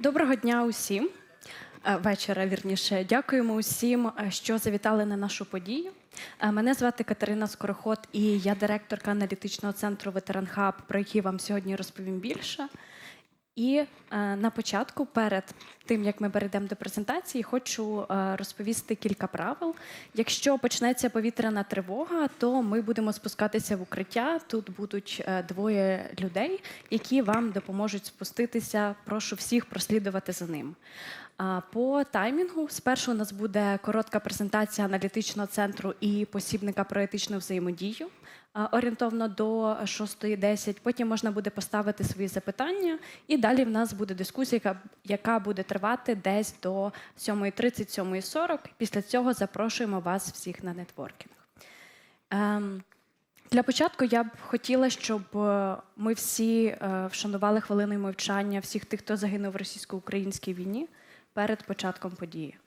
Доброго дня усім. Е, Вечора, вірніше. Дякуємо усім, е, що завітали на нашу подію. Е, Мене звати Катерина Скороход, і я директорка аналітичного центру «Ветеранхаб», про який вам сьогодні розповім більше. І е, на початку, перед тим як ми перейдемо до презентації, хочу е, розповісти кілька правил. Якщо почнеться повітряна тривога, то ми будемо спускатися в укриття. Тут будуть е, двоє людей, які вам допоможуть спуститися. Прошу всіх прослідувати за ним. А, По таймінгу спершу у нас буде коротка презентація аналітичного центру і посібника про етичну взаємодію орієнтовно до 6.10. Потім можна буде поставити свої запитання, і далі в нас буде дискусія, яка, яка буде тривати десь до 7.30, 7.40. Після цього запрошуємо вас всіх на нетворкінг. Ем, для початку я б хотіла, щоб е, ми всі е, вшанували хвилиною мовчання всіх тих, хто загинув в російсько-українській війні перед початком події.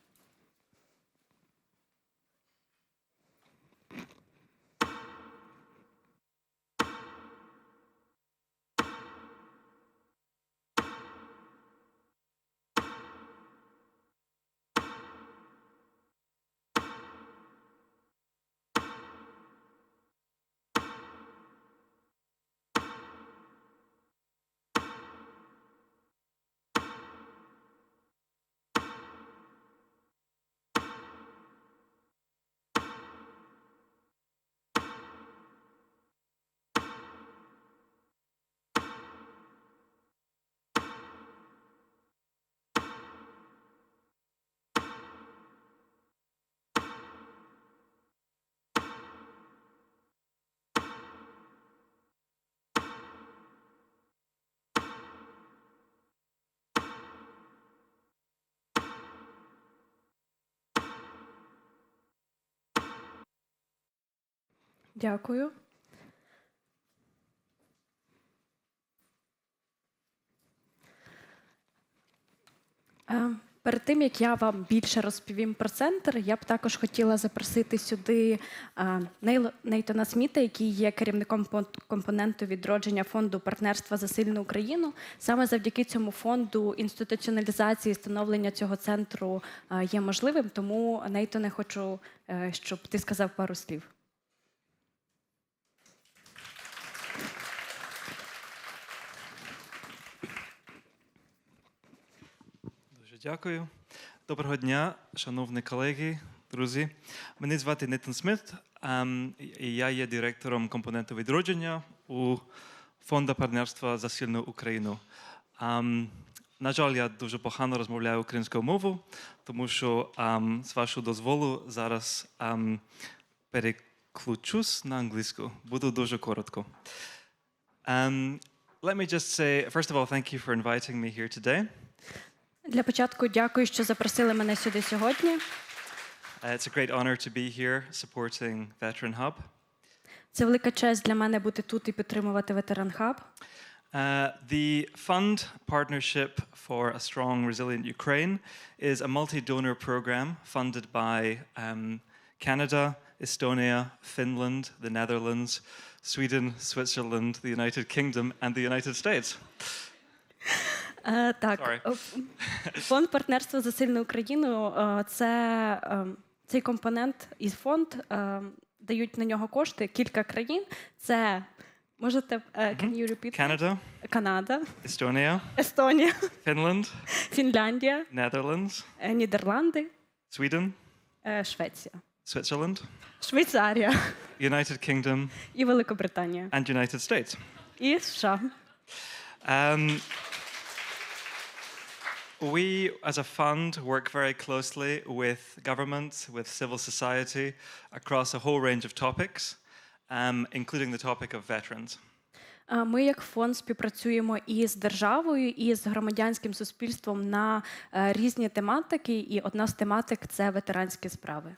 Дякую. Е, Перед тим як я вам більше розповім про центр, я б також хотіла запросити сюди е, Нейтана Сміта, який є керівником пон- компоненту відродження фонду партнерства за сильну Україну. Саме завдяки цьому фонду інституціоналізації становлення цього центру е, є можливим. Тому Нейтоне, хочу, щоб ти сказав пару слів. Дякую. Доброго дня, шановні колеги, друзі. Мене звати Нетан Сміт, ем, і я є директором компоненту відродження у фонду партнерства за сильну Україну. Ем, На жаль, я дуже погано розмовляю українською мовою, тому що ем, з вашого дозволу зараз переключусь на англійську. Буду дуже коротко. Let me just say, first of all, thank you for inviting me here today. Для початку дякую, що запросили мене сюди сьогодні. Uh, it's a great honor to be here supporting Veteran Hub. Це велика честь для мене бути тут і підтримувати ветеран хаб. Uh, the Fund Partnership for a Strong, Resilient Ukraine is a multi donor program funded by um, Canada, Estonia, Finland, the Netherlands, Sweden, Switzerland, the United Kingdom, and the United States. Е, так, Sorry. е, фонд партнерства за сильну Україну е, це е, цей компонент і фонд е, дають на нього кошти кілька країн. Це можете е, can you repeat? Canada, Канада, Estonia, Естонія, Finland, Фінляндія, Netherlands, е, Нідерланди, Sweden, е, Швеція, Switzerland, Швейцарія. United Kingdom, і Великобританія. And United States. і США. Um, we, as a fund, work very closely with governments, with civil society, across a whole range of topics, um, including the topic of veterans. Е, Ми, як фонд, співпрацюємо і з державою, і з громадянським суспільством на е, різні тематики. І одна з тематик це ветеранські справи.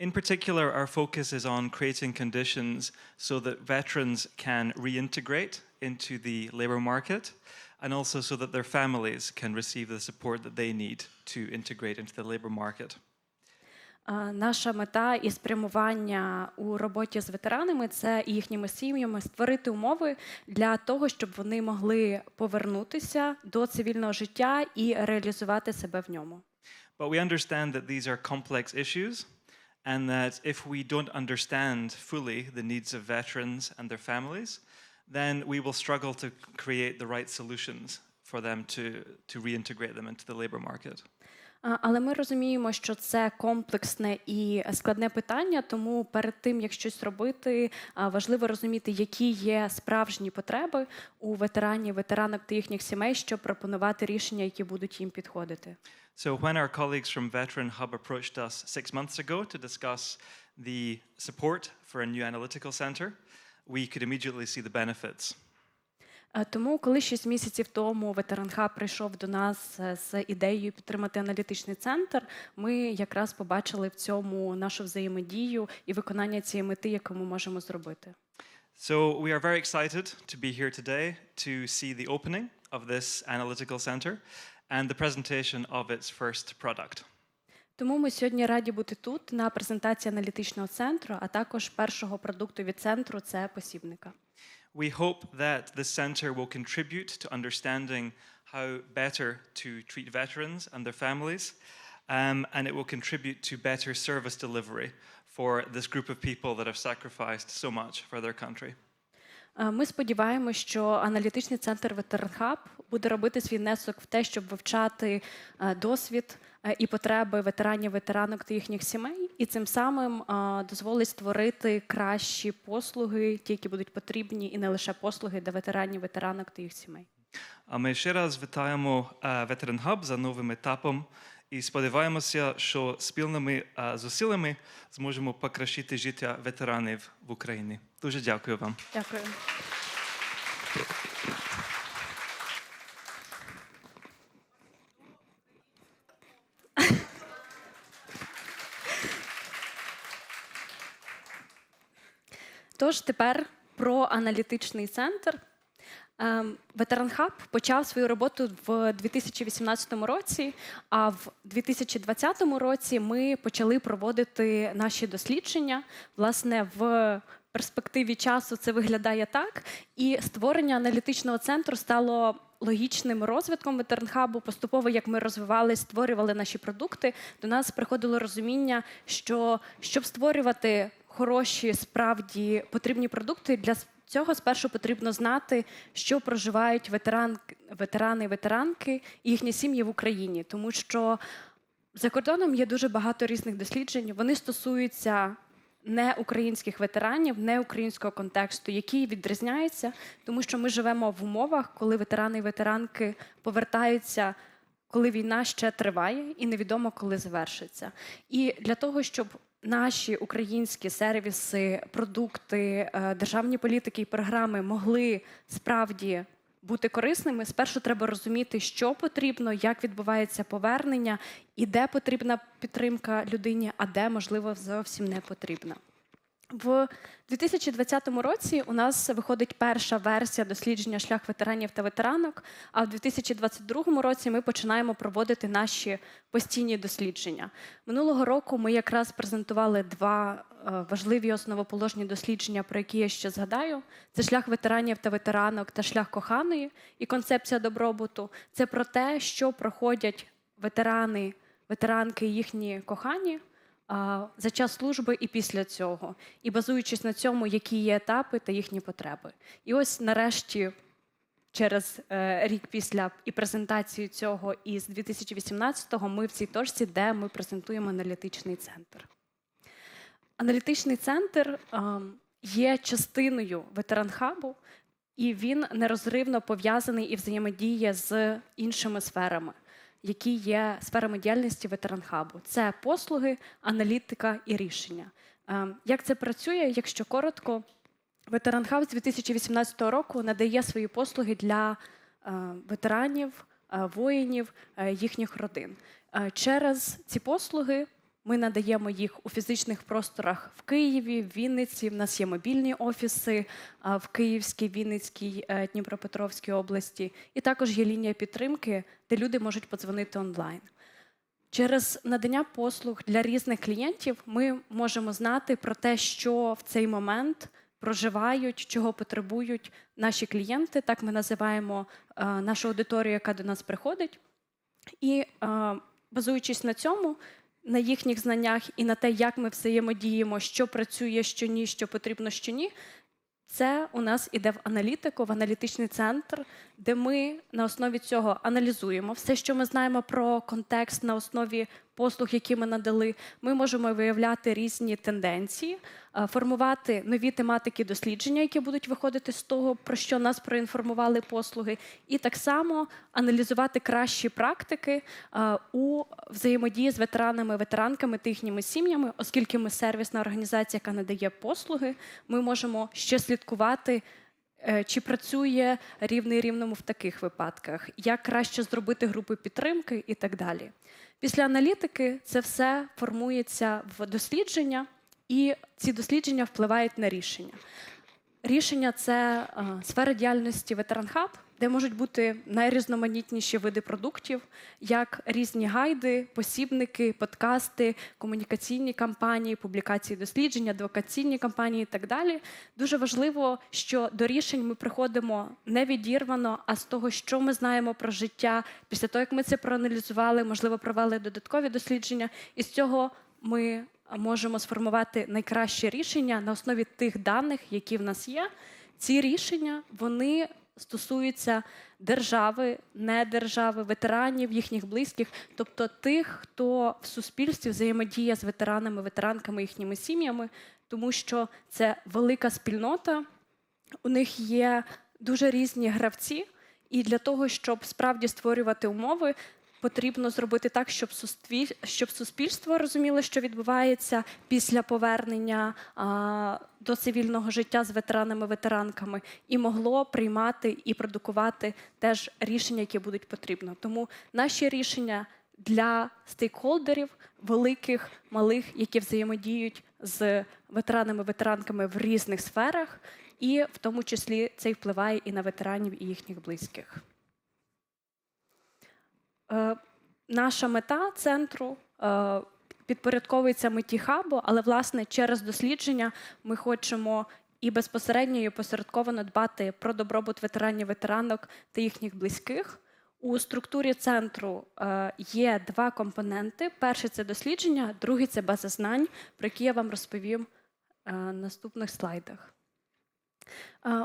In particular, our focus is on creating conditions so that veterans can reintegrate into the labour market and also so that their families can receive the support that they need to integrate into the labour market. Е, Наша мета і спрямування у роботі з ветеранами це і їхніми сім'ями створити умови для того, щоб вони могли повернутися до цивільного життя і реалізувати себе в ньому. But we understand that these are complex issues, and that if we don't understand fully the needs of veterans and their families, then we will struggle to create the right solutions for them to, to reintegrate them into the labor market. А, Але ми розуміємо, що це комплексне і складне питання, тому перед тим як щось робити, а, важливо розуміти, які є справжні потреби у ветеранів, ветеранок та їхніх сімей, щоб пропонувати рішення, які будуть їм підходити. So, when our colleagues from Veteran Hub approached us six months ago to discuss the support for a new analytical center, we could immediately see the benefits. Е, Тому, коли шість місяців тому ветеран Хаб прийшов до нас е, з ідеєю підтримати аналітичний центр, ми якраз побачили в цьому нашу взаємодію і виконання цієї мети, яку ми можемо зробити. So, we are very excited to be here today to see the opening of this analytical center and the presentation of its first product. Тому ми сьогодні раді бути тут на презентації аналітичного центру, а також першого продукту від центру це посібника. We hope that this center will contribute to understanding how better to treat veterans and their families, um, and it will contribute to better service delivery for this group of people that have sacrificed so much for their country. Е, Ми сподіваємося, що аналітичний центр Ветеран Хаб буде робити свій внесок в те, щоб вивчати е, досвід е, і потреби ветеранів, ветеранок та їхніх сімей, і цим самим е, дозволить створити кращі послуги, ті, які будуть потрібні, і не лише послуги для ветеранів, ветеранок та їх сімей. А ми ще раз вітаємо е, Veteran Hub за новим етапом і сподіваємося, що спільними е, зусиллями зможемо покращити життя ветеранів в Україні. Дуже дякую вам. Дякую. Тож тепер про аналітичний центр. Ем, Ветеран Хаб почав свою роботу в 2018 році, а в 2020 році ми почали проводити наші дослідження. Власне, в перспективі часу це виглядає так. І створення аналітичного центру стало логічним розвитком ветернхабу. Поступово, як ми розвивалися, створювали наші продукти, до нас приходило розуміння, що щоб створювати хороші, справді потрібні продукти для цього спершу потрібно знати, що проживають ветеран, ветерани, ветеранки і їхні сім'ї в Україні, тому що за кордоном є дуже багато різних досліджень. Вони стосуються не українських ветеранів, не українського контексту, який відрізняється, тому що ми живемо в умовах, коли ветерани і ветеранки повертаються. Коли війна ще триває і невідомо, коли завершиться. І для того, щоб наші українські сервіси, продукти, е, державні політики і програми могли справді бути корисними, спершу треба розуміти, що потрібно, як відбувається повернення, і де потрібна підтримка людині, а де, можливо, зовсім не потрібна. В 2020 році у нас виходить перша версія дослідження шлях ветеранів та ветеранок. А в 2022 році ми починаємо проводити наші постійні дослідження. Минулого року ми якраз презентували два е, важливі основоположні дослідження, про які я ще згадаю: це шлях ветеранів та ветеранок та шлях коханої і концепція добробуту. Це про те, що проходять ветерани, ветеранки і їхні кохані за час служби і після цього, і базуючись на цьому, які є етапи та їхні потреби. І ось нарешті. Через е, рік після і презентації цього, і з 2018-го ми в цій точці, де ми презентуємо аналітичний центр. Аналітичний центр є частиною ветеранхабу, і він нерозривно пов'язаний і взаємодіє з іншими сферами які є сферами діяльності ветеранхабу. Це послуги, аналітика і рішення. Е, Як це працює? Якщо коротко, ветеранхаб з 2018 року надає свої послуги для е, ветеранів, е, воїнів, е, їхніх родин. Через ці послуги ми надаємо їх у фізичних просторах в Києві, в Вінниці. В нас є мобільні офіси в Київській, Вінницькій, е, Дніпропетровській області. І також є лінія підтримки, де люди можуть подзвонити онлайн. Через надання послуг для різних клієнтів ми можемо знати про те, що в цей момент проживають, чого потребують наші клієнти. Так ми називаємо е, нашу аудиторію, яка до нас приходить. І е, базуючись на цьому, на їхніх знаннях і на те, як ми взаємодіємо, що працює, що ні, що потрібно, що ні. Це у нас іде в аналітику, в аналітичний центр, де ми на основі цього аналізуємо все, що ми знаємо про контекст на основі послуг, які ми надали. Ми можемо виявляти різні тенденції, е, формувати нові тематики дослідження, які будуть виходити з того, про що нас проінформували послуги, і так само аналізувати кращі практики е, у взаємодії з ветеранами, ветеранками та їхніми сім'ями, оскільки ми сервісна організація, яка надає послуги, ми можемо ще слідкувати. Е, Чи працює рівний рівному в таких випадках? Як краще зробити групи підтримки і так далі? Після аналітики це все формується в дослідження, і ці дослідження впливають на рішення. Рішення це е, сфера діяльності Ветеран Хаб, де можуть бути найрізноманітніші види продуктів, як різні гайди, посібники, подкасти, комунікаційні кампанії, публікації досліджень, адвокаційні кампанії і так далі. Дуже важливо, що до рішень ми приходимо не відірвано, а з того, що ми знаємо про життя після того, як ми це проаналізували, можливо, провели додаткові дослідження, і з цього ми можемо сформувати найкраще рішення на основі тих даних, які в нас є. Ці рішення вони стосуються держави, недержави, ветеранів, їхніх близьких, тобто тих, хто в суспільстві взаємодіє з ветеранами, ветеранками, їхніми сім'ями, тому що це велика спільнота. У них є дуже різні гравці, і для того, щоб справді створювати умови, потрібно зробити так, щоб щоб суспільство розуміло, що відбувається після повернення а, до цивільного життя з ветеранами, ветеранками, і могло приймати і продукувати теж рішення, які будуть потрібно. Тому наші рішення для стейкхолдерів, великих, малих, які взаємодіють з ветеранами, ветеранками в різних сферах, і в тому числі це впливає і на ветеранів, і їхніх близьких. Е, наша мета центру е, підпорядковується меті хабу, але власне через дослідження ми хочемо і безпосередньо і посередковано дбати про добробут ветеранів, ветеранок та їхніх близьких. У структурі центру е, є два компоненти: перший це дослідження, другий це база знань, про які я вам розповім на наступних слайдах.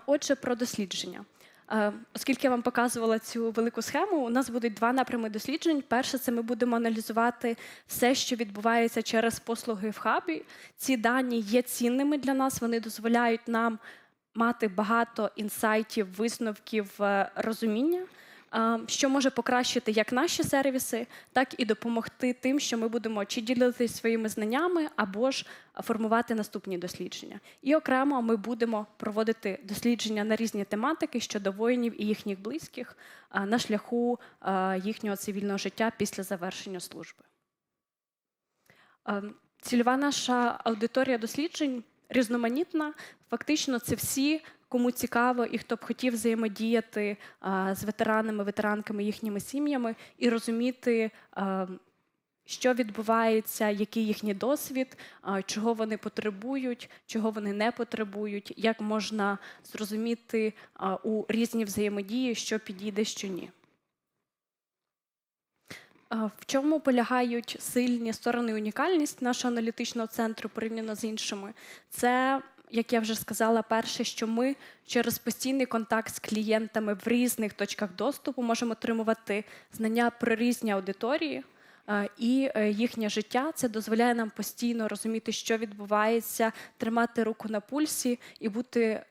Отже, про дослідження. Е, Оскільки я вам показувала цю велику схему, у нас будуть два напрями досліджень. Перше, це ми будемо аналізувати все, що відбувається через послуги в хабі. Ці дані є цінними для нас, вони дозволяють нам мати багато інсайтів, висновків, е, розуміння, що може покращити як наші сервіси, так і допомогти тим, що ми будемо чи ділитися своїми знаннями, або ж формувати наступні дослідження. І окремо ми будемо проводити дослідження на різні тематики щодо воїнів і їхніх близьких на шляху їхнього цивільного життя після завершення служби. Цільова наша аудиторія досліджень різноманітна. Фактично, це всі, кому цікаво і хто б хотів взаємодіяти з ветеранами, ветеранками, їхніми сім'ями і розуміти, що відбувається, який їхній досвід, чого вони потребують, чого вони не потребують, як можна зрозуміти у різні взаємодії, що підійде, що ні. В чому полягають сильні сторони унікальність нашого аналітичного центру порівняно з іншими? Це, як я вже сказала, перше, що ми через постійний контакт з клієнтами в різних точках доступу можемо отримувати знання про різні аудиторії. е, І е, їхнє життя це дозволяє нам постійно розуміти, що відбувається, тримати руку на пульсі і бути е,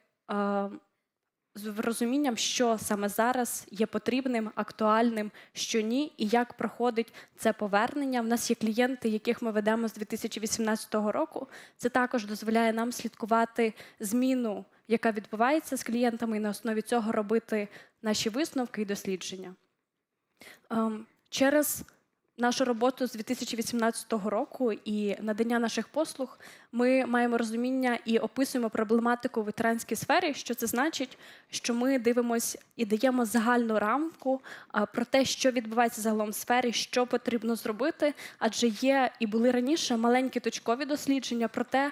з розумінням, що саме зараз є потрібним, актуальним, що ні, і як проходить це повернення. В нас є клієнти, яких ми ведемо з 2018 року. Це також дозволяє нам слідкувати зміну, яка відбувається з клієнтами, і на основі цього робити наші висновки і дослідження. Ем, Через нашу роботу з 2018 року і надання наших послуг, ми маємо розуміння і описуємо проблематику в ветеранській сфері. Що це значить? Що ми дивимося і даємо загальну рамку про те, що відбувається загалом в сфері, що потрібно зробити, адже є і були раніше маленькі точкові дослідження про те.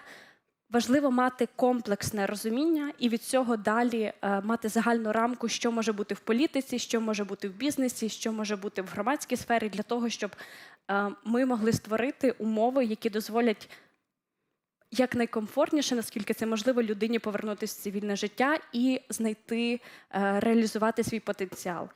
Важливо мати комплексне розуміння і від цього далі е, мати загальну рамку, що може бути в політиці, що може бути в бізнесі, що може бути в громадській сфері, для того, щоб е, ми могли створити умови, які дозволять якнайкомфортніше, наскільки це можливо, людині повернутися в цивільне життя і знайти, е, реалізувати свій потенціал.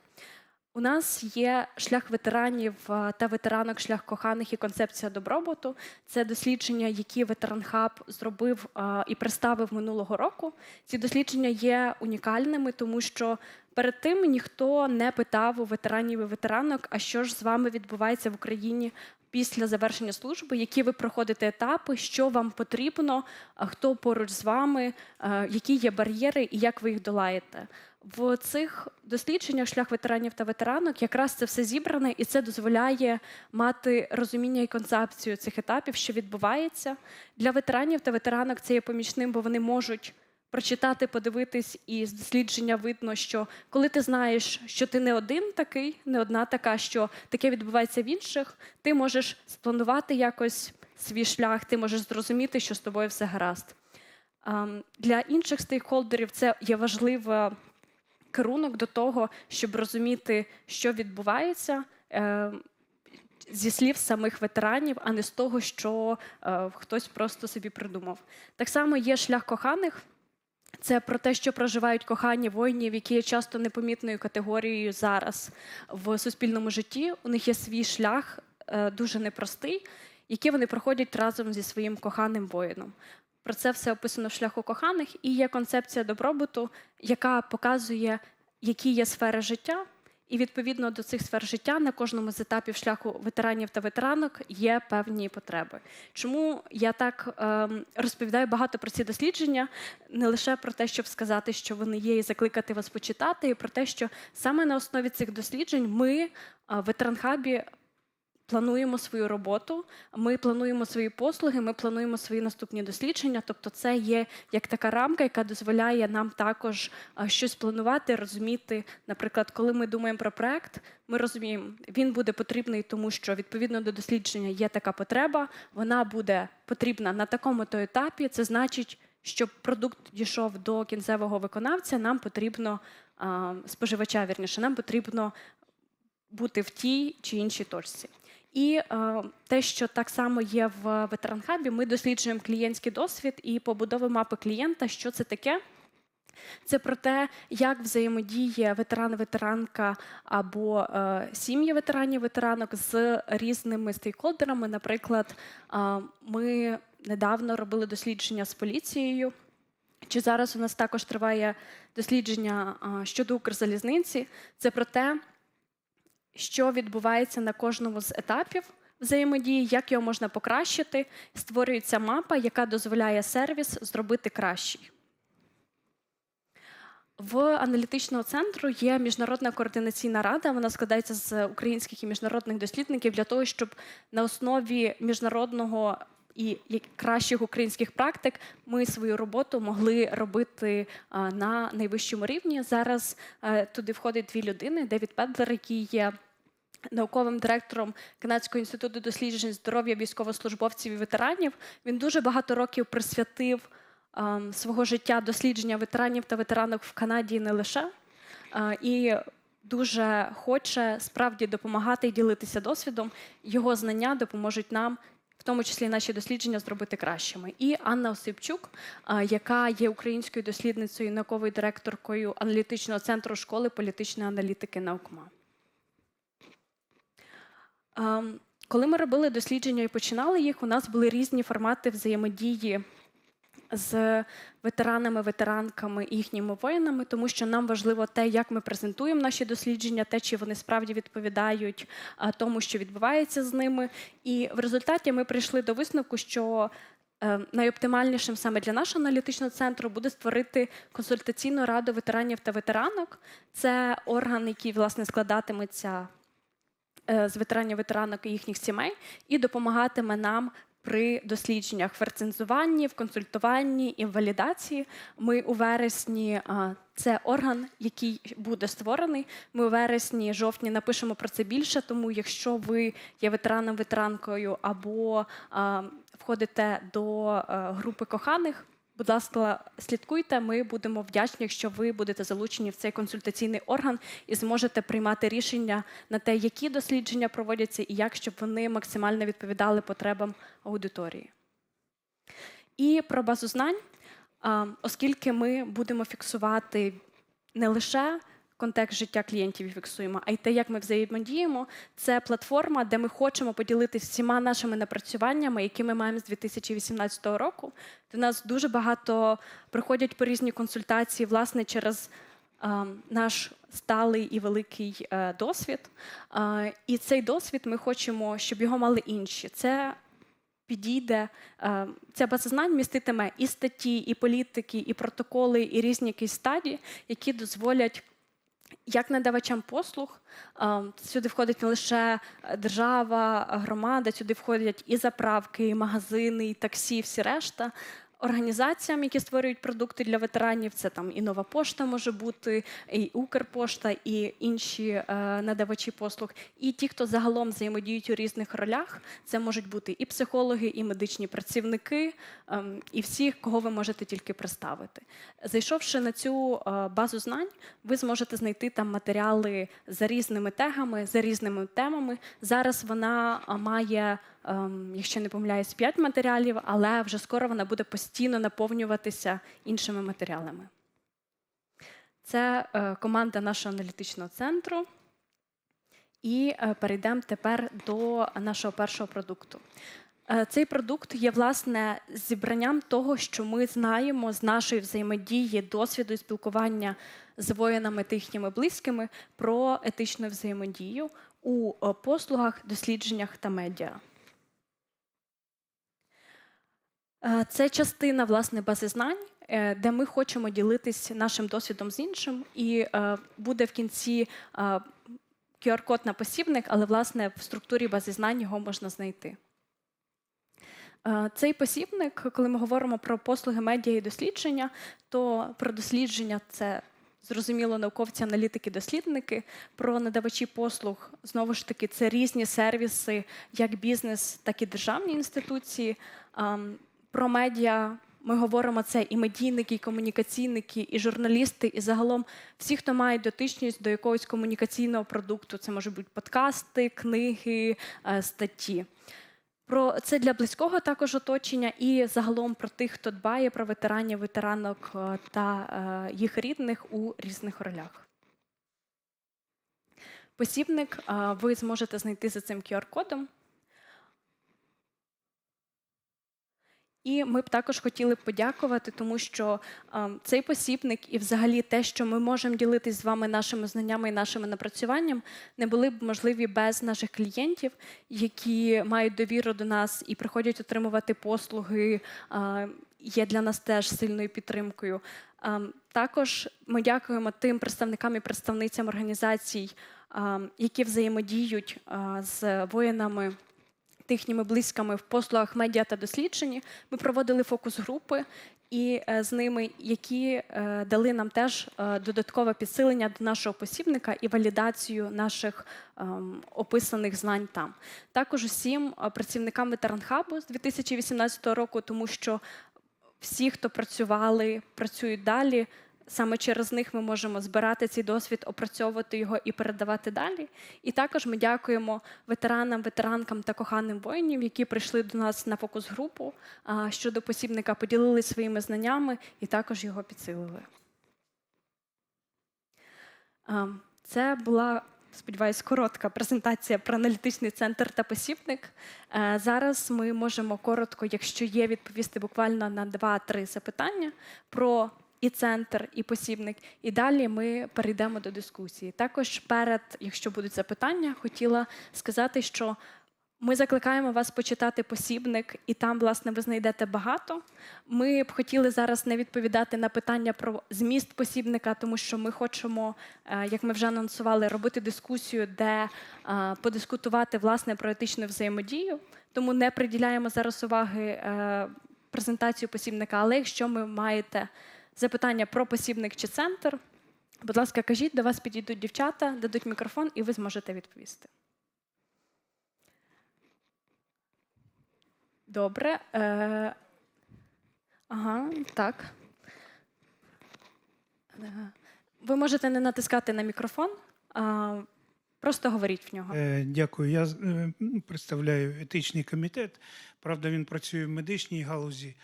У нас є шлях ветеранів е, та ветеранок, шлях коханих і концепція добробуту. Це дослідження, які ветеранхаб зробив е, і представив минулого року. Ці дослідження є унікальними, тому що перед тим ніхто не питав у ветеранів і ветеранок, а що ж з вами відбувається в Україні після завершення служби, які ви проходите етапи, що вам потрібно, хто поруч з вами, е, які є бар'єри і як ви їх долаєте. В цих дослідженнях шлях ветеранів та ветеранок якраз це все зібране, і це дозволяє мати розуміння і концепцію цих етапів, що відбувається для ветеранів та ветеранок. Це є помічним, бо вони можуть прочитати, подивитись, і з дослідження видно, що коли ти знаєш, що ти не один такий, не одна така, що таке відбувається в інших, ти можеш спланувати якось свій шлях, ти можеш зрозуміти, що з тобою все гаразд. Для інших стейкхолдерів це є важливо керунок до того, щоб розуміти, що відбувається. е, Зі слів самих ветеранів, а не з того, що е, хтось просто собі придумав. Так само є шлях коханих. Це про те, що проживають кохані воїнів, які є часто непомітною категорією зараз в суспільному житті. У них є свій шлях, е, дуже непростий, який вони проходять разом зі своїм коханим воїном. Про це все описано в шляху коханих, і є концепція добробуту, яка показує, які є сфери життя. І відповідно до цих сфер життя на кожному з етапів шляху ветеранів та ветеранок є певні потреби. Чому я так ем, розповідаю багато про ці дослідження, не лише про те, щоб сказати, що вони є, і закликати вас почитати, і про те, що саме на основі цих досліджень ми е, в ветеранхабі плануємо свою роботу, ми плануємо свої послуги, ми плануємо свої наступні дослідження. Тобто, це є як така рамка, яка дозволяє нам також щось планувати, розуміти. Наприклад, коли ми думаємо про проект, ми розуміємо, він буде потрібний, тому що відповідно до дослідження є така потреба. Вона буде потрібна на такому то етапі. Це значить. Щоб продукт дійшов до кінцевого виконавця, нам потрібно споживача, вірніше, нам потрібно бути в тій чи іншій точці. І е, те, що так само є в ветеранхабі, ми досліджуємо клієнтський досвід і побудову мапи клієнта. Що це таке? Це про те, як взаємодіє ветеран-ветеранка або е, сім'ї ветеранів ветеранок з різними стейкхолдерами. Наприклад, е, ми недавно робили дослідження з поліцією. Чи зараз у нас також триває дослідження е, щодо Укрзалізниці? Це про те, що відбувається на кожному з етапів взаємодії, як його можна покращити. Створюється мапа, яка дозволяє сервіс зробити кращий. В аналітичного центру є міжнародна координаційна рада. Вона складається з українських і міжнародних дослідників для того, щоб на основі міжнародного і кращих українських практик ми свою роботу могли робити на найвищому рівні. Зараз е, туди входить дві людини: Девід Педлер, який є науковим директором Канадського інституту досліджень здоров'я військовослужбовців і ветеранів. Він дуже багато років присвятив ем, свого життя дослідження ветеранів та ветеранок в Канаді і не лише. Е, і дуже хоче справді допомагати і ділитися досвідом. Його знання допоможуть нам. В тому числі наші дослідження зробити кращими. І Анна Осипчук, яка є українською дослідницею і науковою директоркою аналітичного центру школи політичної аналітики наукма. Ем, Коли ми робили дослідження і починали їх, у нас були різні формати взаємодії з ветеранами, ветеранками і їхніми воїнами, тому що нам важливо те, як ми презентуємо наші дослідження, те, чи вони справді відповідають тому, що відбувається з ними. І в результаті ми прийшли до висновку, що е, найоптимальнішим саме для нашого аналітичного центру буде створити консультаційну раду ветеранів та ветеранок. Це орган, який власне складатиметься е, з ветеранів ветеранок і їхніх сімей і допомагатиме нам при дослідженнях в рецензуванні, в консультуванні і в валідації. Ми у вересні це орган, який буде створений. Ми у вересні, жовтні напишемо про це більше. Тому, якщо ви є ветераном ветеранкою або входите до групи коханих. Будь ласка, слідкуйте. Ми будемо вдячні, якщо ви будете залучені в цей консультаційний орган і зможете приймати рішення на те, які дослідження проводяться і як, щоб вони максимально відповідали потребам аудиторії. І про базу знань, оскільки ми будемо фіксувати не лише контекст життя клієнтів і фіксуємо, а й те, як ми взаємодіємо. Це платформа, де ми хочемо поділитися всіма нашими напрацюваннями, які ми маємо з 2018 року. До нас дуже багато приходять по різні консультації, власне, через наш сталий і великий е, досвід. І цей досвід ми хочемо, щоб його мали інші. Це підійде е, ця база знань міститиме і статті, і політики, і протоколи, і різні якісь стадії, які дозволять. Як надавачам послуг е, сюди входить не лише держава, громада, сюди входять і заправки, і магазини, і таксі, всі решта. Організаціям, які створюють продукти для ветеранів, це там і нова пошта може бути, і Укрпошта, і інші е, надавачі послуг, і ті, хто загалом взаємодіють у різних ролях, це можуть бути і психологи, і медичні працівники, ем, і всі, кого ви можете тільки представити. Зайшовши на цю е, базу знань, ви зможете знайти там матеріали за різними тегами, за різними темами. Зараз вона має, ем, якщо не помиляюсь, 5 матеріалів, але вже скоро вона буде постійно наповнюватися іншими матеріалами. Це е, команда нашого аналітичного центру. І е, перейдемо тепер до нашого першого продукту. Е, Цей продукт є власне зібранням того, що ми знаємо з нашої взаємодії, досвіду і спілкування з воїнами та їхніми близькими про етичну взаємодію у послугах, дослідженнях та медіа. Е, Це частина власне бази знань, е, де ми хочемо ділитись нашим досвідом з іншим, і е, буде в кінці е, QR-код на посібник, але власне в структурі бази знань його можна знайти. Е, Цей посібник, коли ми говоримо про послуги медіа і дослідження, то про дослідження це зрозуміло науковці, аналітики, дослідники. Про надавачі послуг знову ж таки це різні сервіси, як бізнес, так і державні інституції. Про медіа ми говоримо це і медійники, і комунікаційники, і журналісти, і загалом всі, хто має дотичність до якогось комунікаційного продукту. Це можуть бути подкасти, книги, е, статті. Про це для близького також оточення, і загалом про тих, хто дбає про ветеранів, ветеранок е, та е, їх рідних у різних ролях. Посібник ви зможете знайти за цим QR-кодом. І ми б також хотіли подякувати, тому що е, цей посібник і взагалі те, що ми можемо ділитись з вами нашими знаннями і нашими напрацюванням, не були б можливі без наших клієнтів, які мають довіру до нас і приходять отримувати послуги. е, Є для нас теж сильною підтримкою. Е, Також ми дякуємо тим представникам і представницям організацій, е, які взаємодіють е, з воїнами їхніми близькими в послугах медіа та дослідженні. Ми проводили фокус-групи і е, з ними, які е, дали нам теж е, додаткове підсилення до нашого посібника і валідацію наших ем, описаних знань там. Також усім працівникам ветеранхабу з 2018 року, тому що всі, хто працювали, працюють далі. Саме через них ми можемо збирати цей досвід, опрацьовувати його і передавати далі. І також ми дякуємо ветеранам, ветеранкам та коханим воїнів, які прийшли до нас на фокус-групу щодо посібника, поділилися своїми знаннями і також його підсилили. Це була, сподіваюсь, коротка презентація про аналітичний центр та посібник. Зараз ми можемо коротко, якщо є, відповісти буквально на 2-3 запитання про і центр, і посібник. І далі ми перейдемо до дискусії. Також перед, якщо будуть запитання, хотіла сказати, що Ми закликаємо вас почитати посібник, і там, власне, ви знайдете багато. Ми б хотіли зараз не відповідати на питання про зміст посібника, тому що ми хочемо, е, як ми вже анонсували, робити дискусію, де е, подискутувати власне про етичну взаємодію. Тому не приділяємо зараз уваги е, презентацію посібника. Але якщо ви маєте запитання про посібник чи центр, будь ласка, кажіть, до вас підійдуть дівчата, дадуть мікрофон, і ви зможете відповісти. Добре. Е, ага, так. Е, Ви можете не натискати на мікрофон, а просто говоріть в нього. Е, Дякую. Я е, представляю етичний комітет. Правда, він працює в медичній галузі,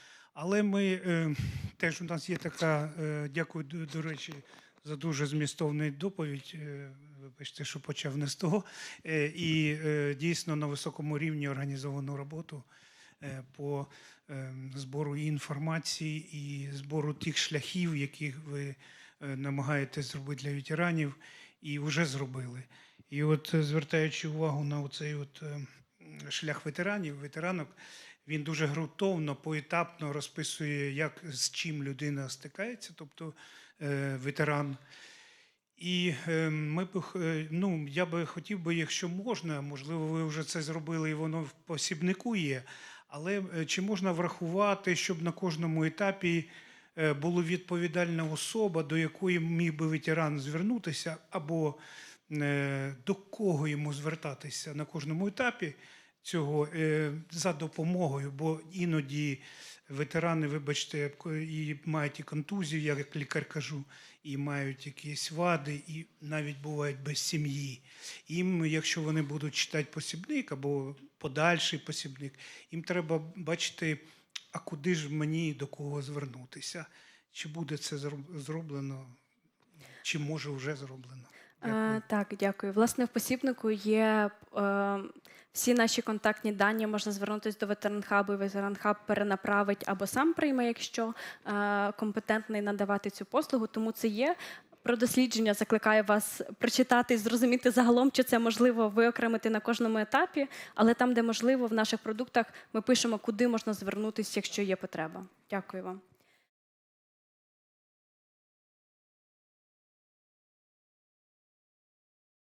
але ми е, теж у нас є така. е, Дякую, до, речі, за дуже змістовну доповідь. Е, Вибачте, що почав не з того. І дійсно на високому рівні організовану роботу по збору інформації і збору тих шляхів, яких ви намагаєтесь зробити для ветеранів, і вже зробили. І от звертаючи увагу на цей шлях ветеранів, ветеранок, він дуже ґрунтовно, поетапно розписує, як з чим людина стикається, тобто е, ветеран. І е, ми б, е, ну, я би хотів би, якщо можна, можливо, ви вже це зробили, і воно в посібнику є. Але чи можна врахувати, щоб на кожному етапі була відповідальна особа, до якої міг би ветеран звернутися, або до кого йому звертатися на кожному етапі цього е, за допомогою, бо іноді ветерани, вибачте, і мають і контузію, я як лікар кажу, і мають якісь вади, і навіть бувають без сім'ї. Їм, якщо вони будуть читати посібник або подальший посібник, їм треба бачити, а куди ж мені до кого звернутися, чи буде це зроблено, чи може вже зроблено. Дякую. Е, так, дякую. Власне, в посібнику є е, всі наші контактні дані. Можна звернутися до ветеранхабу, і ветеранхаб перенаправить або сам прийме, якщо е, компетентний надавати цю послугу. Тому це є. Про дослідження закликаю вас прочитати і зрозуміти загалом, чи це можливо виокремити на кожному етапі, але там, де можливо, в наших продуктах ми пишемо, куди можна звернутися, якщо є потреба. Дякую вам.